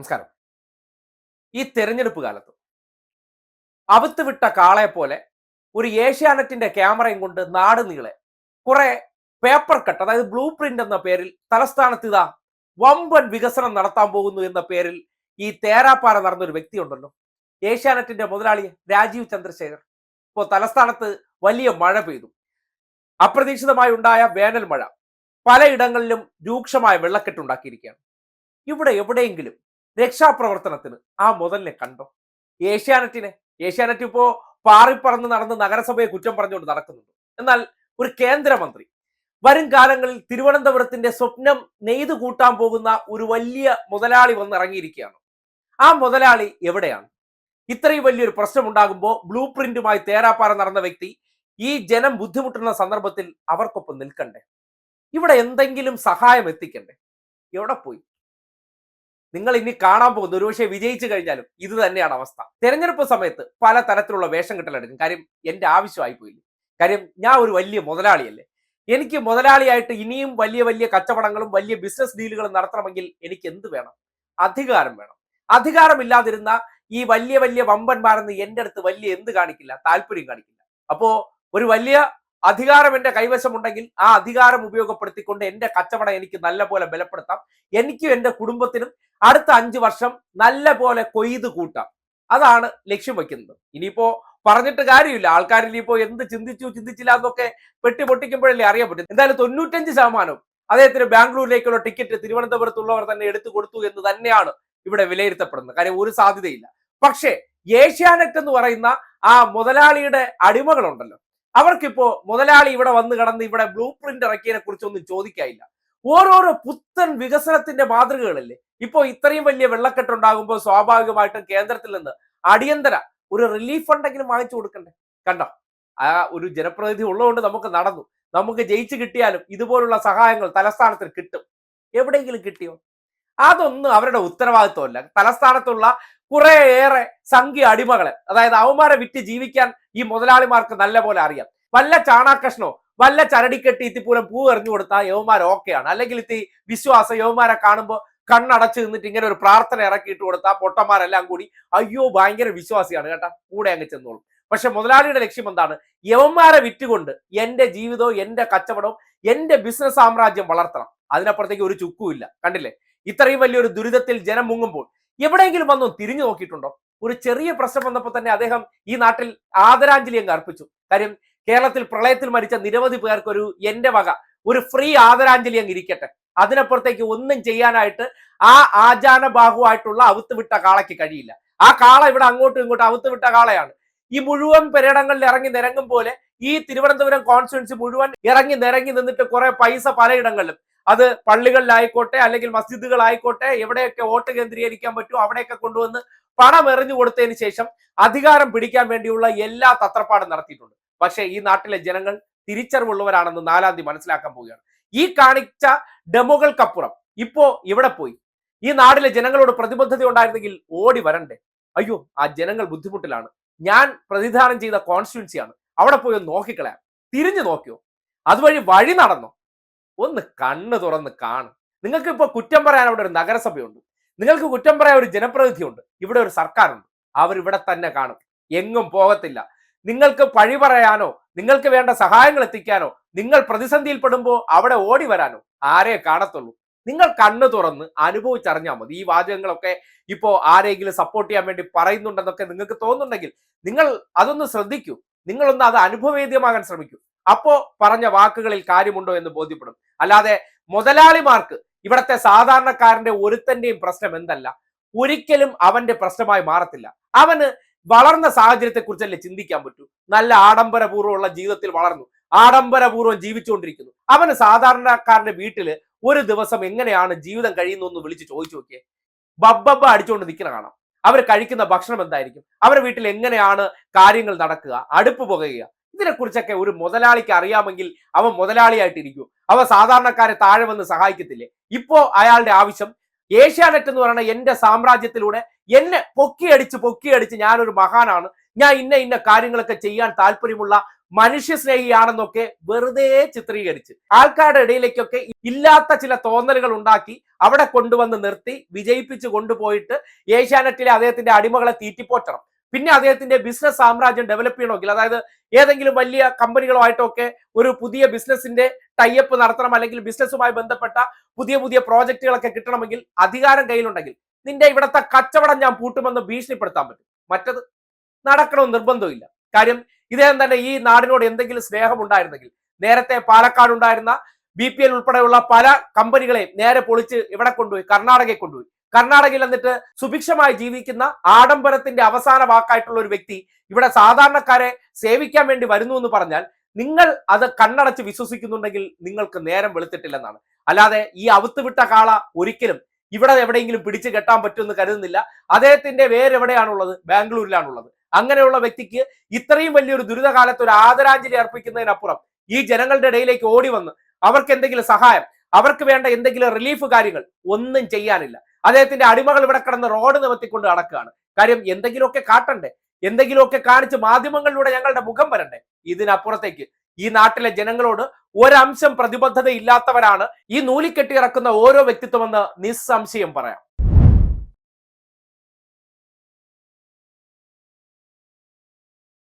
നമസ്കാരം. ഈ തെരഞ്ഞെടുപ്പ് കാലത്ത് അവത്ത് വിട്ട കാളയെ പോലെ ഒരു ഏഷ്യാനെറ്റിന്റെ ക്യാമറയും കൊണ്ട് നാട് നീളെ. കുറെ പേപ്പർ കട്ട് അതായത് ബ്ലൂ പ്രിന്റ് എന്ന പേരിൽ തലസ്ഥാനത്ത് ഇതാ വമ്പൻ വികസനം നടത്താൻ പോകുന്നു എന്ന പേരിൽ ഈ തേരാപ്പാറ നടന്നൊരു വ്യക്തിയുണ്ടല്ലോ. ഏഷ്യാനെറ്റിന്റെ മുതലാളി രാജീവ് ചന്ദ്രശേഖർ. ഇപ്പോ തലസ്ഥാനത്ത് വലിയ മഴ പെയ്തു. അപ്രതീക്ഷിതമായി ഉണ്ടായ വേനൽ മഴ പലയിടങ്ങളിലും രൂക്ഷമായ വെള്ളക്കെട്ടുണ്ടാക്കിയിരിക്കുകയാണ് ഇവിടെ എവിടെയെങ്കിലും രക്ഷാപ്രവർത്തനത്തിന് ആ മുതലിനെ കണ്ടോ? ഏഷ്യാനെറ്റിനെ. ഏഷ്യാനെറ്റ് ഇപ്പോ പാറിപ്പറന്ന് നടന്ന് നഗരസഭയെ കുറ്റം പറഞ്ഞുകൊണ്ട് നടക്കുന്നുണ്ട്. എന്നാൽ ഒരു കേന്ദ്രമന്ത്രി വരും കാലങ്ങളിൽ തിരുവനന്തപുരത്തിന്റെ സ്വപ്നം നെയ്തു കൂട്ടാൻ പോകുന്ന ഒരു വലിയ മുതലാളി വന്നിറങ്ങിയിരിക്കുകയാണ്. ആ മുതലാളി എവിടെയാണ്? ഇത്രയും വലിയൊരു പ്രശ്നം ഉണ്ടാകുമ്പോൾ ബ്ലൂ പ്രിന്റുമായി തേരാപ്പാറ നടന്ന വ്യക്തി ഈ ജനം ബുദ്ധിമുട്ടുന്ന സന്ദർഭത്തിൽ അവർക്കൊപ്പം നിൽക്കണ്ടേ? ഇവിടെ എന്തെങ്കിലും സഹായം എത്തിക്കണ്ടേ? എവിടെ പോയി? നിങ്ങൾ ഇനി കാണാൻ പോകുന്ന ഒരുപക്ഷെ വിജയിച്ചു കഴിഞ്ഞാലും ഇത് തന്നെയാണ് അവസ്ഥ. തെരഞ്ഞെടുപ്പ് സമയത്ത് പല തരത്തിലുള്ള വേഷം കെട്ടലെടുക്കും. കാര്യം എന്റെ ആവശ്യമായി പോയില്ല? കാര്യം ഞാൻ ഒരു വലിയ മുതലാളിയല്ലേ? എനിക്ക് മുതലാളിയായിട്ട് ഇനിയും വലിയ വലിയ കച്ചവടങ്ങളും വലിയ ബിസിനസ് ഡീലുകളും നടത്തണമെങ്കിൽ എനിക്ക് എന്ത് വേണം? അധികാരം വേണം. അധികാരമില്ലാതിരുന്ന ഈ വലിയ വലിയ വമ്പന്മാരെന്ന് എന്റെ അടുത്ത് വലിയ എന്ത് കാണിക്കില്ല? താല്പര്യം കാണിക്കില്ല. അപ്പോ ഒരു വലിയ അധികാരം എന്റെ കൈവശമുണ്ടെങ്കിൽ ആ അധികാരം ഉപയോഗപ്പെടുത്തിക്കൊണ്ട് എന്റെ കച്ചവടം എനിക്ക് നല്ല പോലെ ബലപ്പെടുത്താം. എനിക്കും എന്റെ കുടുംബത്തിനും അടുത്ത അഞ്ചു വർഷം നല്ല പോലെ കൊയ്ത് കൂട്ടാം. അതാണ് ലക്ഷ്യം വെക്കുന്നത് ഇനിയിപ്പോ പറഞ്ഞിട്ട് കാര്യമില്ല. ആൾക്കാർ ഇപ്പോ എന്ത് ചിന്തിച്ചു ചിന്തിച്ചില്ല എന്നൊക്കെ പെട്ടി പൊട്ടിക്കുമ്പോഴല്ലേ അറിയാൻ പറ്റും. എന്തായാലും തൊണ്ണൂറ്റഞ്ച് ശതമാനം അദ്ദേഹത്തിന് ബാംഗ്ലൂരിലേക്കുള്ള ടിക്കറ്റ് തിരുവനന്തപുരത്തുള്ളവർ തന്നെ എടുത്തു കൊടുത്തു എന്ന് തന്നെയാണ് ഇവിടെ വിലയിരുത്തപ്പെടുന്നത്. കാര്യം ഒരു സാധ്യതയില്ല. പക്ഷേ ഏഷ്യാനെറ്റ് എന്ന് പറയുന്ന ആ മുതലാളിയുടെ അടിമകളുണ്ടല്ലോ. അവർക്കിപ്പോ മുതലാളി ഇവിടെ വന്ന് കടന്ന് ഇവിടെ ബ്ലൂ പ്രിന്റ് ഇറക്കിയതിനെ കുറിച്ചൊന്നും ചോദിക്കാനില്ല. ഓരോരോ പുത്തൻ വികസനത്തിന്റെ മാതൃകകളല്ലേ? ഇപ്പോ ഇത്രയും വലിയ വെള്ളക്കെട്ട് ഉണ്ടാകുമ്പോൾ സ്വാഭാവികമായിട്ടും കേന്ദ്രത്തിൽ നിന്ന് അടിയന്തര ഒരു റിലീഫ് ഫണ്ടെങ്കിലും വാങ്ങിച്ചു കൊടുക്കണ്ടേ? കണ്ടോ? ആ ഒരു ജനപ്രതിനിധി ഉള്ളതുകൊണ്ട് നമുക്ക് നടന്നു. നമുക്ക് ജയിച്ചു കിട്ടിയാലും ഇതുപോലുള്ള സഹായങ്ങൾ തലസ്ഥാനത്തിൽ കിട്ടും. എവിടെയെങ്കിലും കിട്ടിയോ? അതൊന്നും അവരുടെ ഉത്തരവാദിത്വമല്ല. തലസ്ഥാനത്തുള്ള കുറേയേറെ സംഖ്യ അടിമകളെ അതായത് അവന്മാരെ വിറ്റ് ജീവിക്കാൻ ഈ മുതലാളിമാർക്ക് നല്ല പോലെ അറിയാം. വല്ല ചാണാകൃഷ്ണോ വല്ല ചരടിക്കെട്ടി ഇത്തിപ്പൂരം പൂ എറിഞ്ഞു കൊടുത്താൽ യവന്മാർ ഓക്കെയാണ്. അല്ലെങ്കിൽ ഇത്തി വിശ്വാസ യവന്മാരെ കാണുമ്പോൾ കണ്ണടച്ച് നിന്നിട്ട് ഇങ്ങനെ ഒരു പ്രാർത്ഥന ഇറക്കിയിട്ട് കൊടുത്താൽ പൊട്ടന്മാരെല്ലാം കൂടി അയ്യോ ഭയങ്കര വിശ്വാസിയാണ് കേട്ടാ. കൂടെ അങ്ങ് ചെന്നോളും. പക്ഷെ മുതലാളിയുടെ ലക്ഷ്യം എന്താണ്? യവന്മാരെ വിറ്റുകൊണ്ട് എന്റെ ജീവിതവും എന്റെ കച്ചവടവും എന്റെ ബിസിനസ് സാമ്രാജ്യം വളർത്തണം. അതിനപ്പുറത്തേക്ക് ഒരു ചുക്കുമില്ല. കണ്ടില്ലേ? ഇത്രയും വലിയൊരു ദുരിതത്തിൽ ജനം മുങ്ങുമ്പോൾ എവിടെയെങ്കിലും വന്നു തിരിഞ്ഞു നോക്കിയിട്ടുണ്ടോ? ഒരു ചെറിയ പ്രശ്നം വന്നപ്പോൾ തന്നെ അദ്ദേഹം ഈ നാട്ടിൽ ആദരാഞ്ജലി അങ്ങ് അർപ്പിച്ചു. കാര്യം കേരളത്തിൽ പ്രളയത്തിൽ മരിച്ച നിരവധി പേർക്ക് ഒരു എന്റെ വക ഒരു ഫ്രീ ആദരാഞ്ജലി അങ്ങ് ഇരിക്കട്ടെ. അതിനപ്പുറത്തേക്ക് ഒന്നും ചെയ്യാനായിട്ട് ആ ആചാന ബാഹുവായിട്ടുള്ള അവുത്ത് വിട്ട കാളയ്ക്ക് കഴിയില്ല. ആ കാള ഇവിടെ അങ്ങോട്ടും ഇങ്ങോട്ടും അവുത്ത് വിട്ട കാളയാണ്. ഈ മുഴുവൻ പെരടങ്ങളിൽ ഇറങ്ങി നിരങ്ങും പോലെ ഈ തിരുവനന്തപുരം കോൺസ്റ്റിറ്റ്യൻസി മുഴുവൻ ഇറങ്ങി നിരങ്ങി നിന്നിട്ട് കുറെ പൈസ പലയിടങ്ങളിലും അത് പള്ളികളിലായിക്കോട്ടെ അല്ലെങ്കിൽ മസ്ജിദുകളായിക്കോട്ടെ എവിടെയൊക്കെ വോട്ട് കേന്ദ്രീകരിക്കാൻ പറ്റുമോ അവിടെയൊക്കെ കൊണ്ടുവന്ന് പണം എറിഞ്ഞു കൊടുത്തതിന് ശേഷം അധികാരം പിടിക്കാൻ വേണ്ടിയുള്ള എല്ലാ തത്രപ്പാടും നടത്തിയിട്ടുണ്ട്. പക്ഷേ ഈ നാട്ടിലെ ജനങ്ങൾ തിരിച്ചറിവുള്ളവരാണെന്ന് നാലാം തീയതി മനസ്സിലാക്കാൻ പോവുകയാണ്. ഈ കാണിച്ച ഡെമോകൾക്കപ്പുറം ഇപ്പോ ഇവിടെ പോയി. ഈ നാട്ടിലെ ജനങ്ങളോട് പ്രതിബദ്ധത ഉണ്ടായിരുന്നെങ്കിൽ ഓടി വരണ്ടേ? അയ്യോ ആ ജനങ്ങൾ ബുദ്ധിമുട്ടിലാണ്. ഞാൻ പ്രതിദാനം ചെയ്ത കോൺസ്റ്റിറ്റ്യൻസിയാണ് അവിടെ പോയി നോക്കിക്കളയാം. തിരിഞ്ഞു നോക്കിയോ? അതുവഴി വഴി നടന്നോ? ഒന്ന് കണ്ണ് തുറന്ന് കാണും. നിങ്ങൾക്ക് ഇപ്പൊ കുറ്റം പറയാൻ അവിടെ ഒരു നഗരസഭയുണ്ട്. നിങ്ങൾക്ക് കുറ്റം പറയാൻ ഒരു ജനപ്രതിനിധിയുണ്ട്. ഇവിടെ ഒരു സർക്കാരുണ്ട്. അവർ ഇവിടെ തന്നെ കാണും. എങ്ങും പോകത്തില്ല. നിങ്ങൾക്ക് പഴി പറയാനോ നിങ്ങൾക്ക് വേണ്ട സഹായങ്ങൾ എത്തിക്കാനോ നിങ്ങൾ പ്രതിസന്ധിയിൽപ്പെടുമ്പോൾ അവിടെ ഓടി വരാനോ ആരെ കാണത്തുള്ളൂ. നിങ്ങൾ കണ്ണു തുറന്ന് അനുഭവിച്ചറിഞ്ഞാൽ മതി. ഈ വാചകങ്ങളൊക്കെ ഇപ്പോ ആരെങ്കിലും സപ്പോർട്ട് ചെയ്യാൻ വേണ്ടി പറയുന്നുണ്ടെന്നൊക്കെ നിങ്ങൾക്ക് തോന്നുന്നുണ്ടെങ്കിൽ നിങ്ങൾ അതൊന്ന് ശ്രദ്ധിക്കൂ. നിങ്ങളൊന്ന് അത് അനുഭവവേദ്യമാകാൻ ശ്രമിക്കൂ. അപ്പോ പറഞ്ഞ വാക്കുകളിൽ കാര്യമുണ്ടോ എന്ന് ബോധ്യപ്പെടും. അല്ലാതെ മുതലാളിമാർക്ക് ഇവിടത്തെ സാധാരണക്കാരന്റെ ഒരുത്തന്റെയും പ്രശ്നം എന്തല്ല. ഒരിക്കലും അവന്റെ പ്രശ്നമായി മാറത്തില്ല. അവന് വളർന്ന സാഹചര്യത്തെ കുറിച്ചല്ലേ ചിന്തിക്കാൻ പറ്റൂ. നല്ല ആഡംബരപൂർവമുള്ള ജീവിതത്തിൽ വളർന്നു. ആഡംബരപൂർവം ജീവിച്ചുകൊണ്ടിരിക്കുന്നു. അവന് സാധാരണക്കാരന്റെ വീട്ടിൽ ഒരു ദിവസം എങ്ങനെയാണ് ജീവിതം കഴിയുന്നതെന്ന് വിളിച്ച് ചോദിച്ചു നോക്കിയേ. ബബ്ബബ്ബ അടിച്ചുകൊണ്ട് നിൽക്കുന്ന കാണാം. അവർ കഴിക്കുന്ന ഭക്ഷണം എന്തായിരിക്കും? അവരുടെ വീട്ടിൽ എങ്ങനെയാണ് കാര്യങ്ങൾ നടക്കുക? അടുപ്പ് പുകയുക? ഇതിനെക്കുറിച്ചൊക്കെ ഒരു മുതലാളിക്ക് അറിയാമെങ്കിൽ അവൻ മുതലാളിയായിട്ടിരിക്കും. അവൻ സാധാരണക്കാരെ താഴെ വന്ന് സഹായിക്കത്തില്ലേ? ഇപ്പോ അയാളുടെ ആവശ്യം ഏഷ്യാനെറ്റ് എന്ന് പറയുന്ന എന്റെ സാമ്രാജ്യത്തിലൂടെ എന്നെ പൊക്കിയടിച്ച് പൊക്കിയടിച്ച് ഞാനൊരു മഹാനാണ്. ഞാൻ ഇന്ന ഇന്ന കാര്യങ്ങളൊക്കെ ചെയ്യാൻ താല്പര്യമുള്ള മനുഷ്യ സ്നേഹിയാണെന്നൊക്കെ വെറുതെ ചിത്രീകരിച്ച് ആൾക്കാരുടെ ഇടയിലേക്കൊക്കെ ഇല്ലാത്ത ചില തോന്നലുകൾ ഉണ്ടാക്കി അവിടെ കൊണ്ടുവന്ന് നിർത്തി വിജയിപ്പിച്ച് കൊണ്ടുപോയിട്ട് ഏഷ്യാനെറ്റിലെ അദ്ദേഹത്തിന്റെ അടിമകളെ തീറ്റിപ്പോറ്റണം. പിന്നെ അദ്ദേഹത്തിന്റെ ബിസിനസ് സാമ്രാജ്യം ഡെവലപ്പ് ചെയ്യണമെങ്കിൽ അതായത് ഏതെങ്കിലും വലിയ കമ്പനികളുമായിട്ടൊക്കെ ഒരു പുതിയ ബിസിനസിന്റെ ടൈപ്പ് നടത്തണം അല്ലെങ്കിൽ ബിസിനസ്സുമായി ബന്ധപ്പെട്ട പുതിയ പുതിയ പ്രോജക്റ്റുകളൊക്കെ കിട്ടണമെങ്കിൽ അധികാരം കയ്യിലുണ്ടെങ്കിൽ നിന്റെ ഇവിടത്തെ കച്ചവടം ഞാൻ പൂട്ടുമെന്ന് ഭീഷണിപ്പെടുത്താൻ പറ്റും. മറ്റത് നടക്കണമെന്ന് നിർബന്ധമില്ല കാര്യം ഇദ്ദേഹം തന്നെ ഈ നാടിനോട് എന്തെങ്കിലും സ്നേഹം ഉണ്ടായിരുന്നെങ്കിൽ നേരത്തെ പാലക്കാട് ഉണ്ടായിരുന്ന ബി പി എൽ ഉൾപ്പെടെയുള്ള പല കമ്പനികളെയും നേരെ പൊളിച്ച് ഇവിടെ കൊണ്ടുപോയി കർണാടകയിൽ കൊണ്ടുപോയി. കർണാടകയിൽ എന്നിട്ട് സുഭിക്ഷമായി ജീവിക്കുന്ന ആഡംബരത്തിന്റെ അവസാന വാക്കായിട്ടുള്ള ഒരു വ്യക്തി ഇവിടെ സാധാരണക്കാരെ സേവിക്കാൻ വേണ്ടി വരുന്നു എന്ന് പറഞ്ഞാൽ നിങ്ങൾ അത് കണ്ണടച്ച് വിശ്വസിക്കുന്നുണ്ടെങ്കിൽ നിങ്ങൾക്ക് നേരം വെളുത്തിട്ടില്ലെന്നാണ്. അല്ലാതെ ഈ അവുത്തുവിട്ട കാള ഒരിക്കലും ഇവിടെ എവിടെയെങ്കിലും പിടിച്ചു കെട്ടാൻ പറ്റുമെന്ന് കരുതുന്നില്ല. അദ്ദേഹത്തിന്റെ വേരെവിടെയാണുള്ളത് ബാംഗ്ലൂരിലാണുള്ളത്. അങ്ങനെയുള്ള വ്യക്തിക്ക് ഇത്രയും വലിയൊരു ദുരിതകാലത്ത് ഒരു ആദരാഞ്ജലി അർപ്പിക്കുന്നതിനപ്പുറം ഈ ജനങ്ങളുടെ ഇടയിലേക്ക് ഓടി വന്ന് അവർക്ക് എന്തെങ്കിലും സഹായം അവർക്ക് വേണ്ട എന്തെങ്കിലും റിലീഫ് കാര്യങ്ങൾ ഒന്നും ചെയ്യാനില്ല. അദ്ദേഹത്തിന്റെ അടിമകൾ ഇവിടെ കിടന്ന് റോഡ് നിവർത്തിക്കൊണ്ട് നടക്കുകയാണ്. കാര്യം എന്തെങ്കിലുമൊക്കെ കാട്ടണ്ടേ? എന്തെങ്കിലുമൊക്കെ കാണിച്ച് മാധ്യമങ്ങളിലൂടെ ഞങ്ങളുടെ മുഖം വരണ്ടേ? ഇതിനപ്പുറത്തേക്ക് ഈ നാട്ടിലെ ജനങ്ങളോട് ഒരംശം പ്രതിബദ്ധത ഇല്ലാത്തവരാണ് ഈ നൂലിക്കെട്ടി ഇറക്കുന്ന ഓരോ വ്യക്തിത്വമെന്ന് നിസ്സംശയം പറയാം.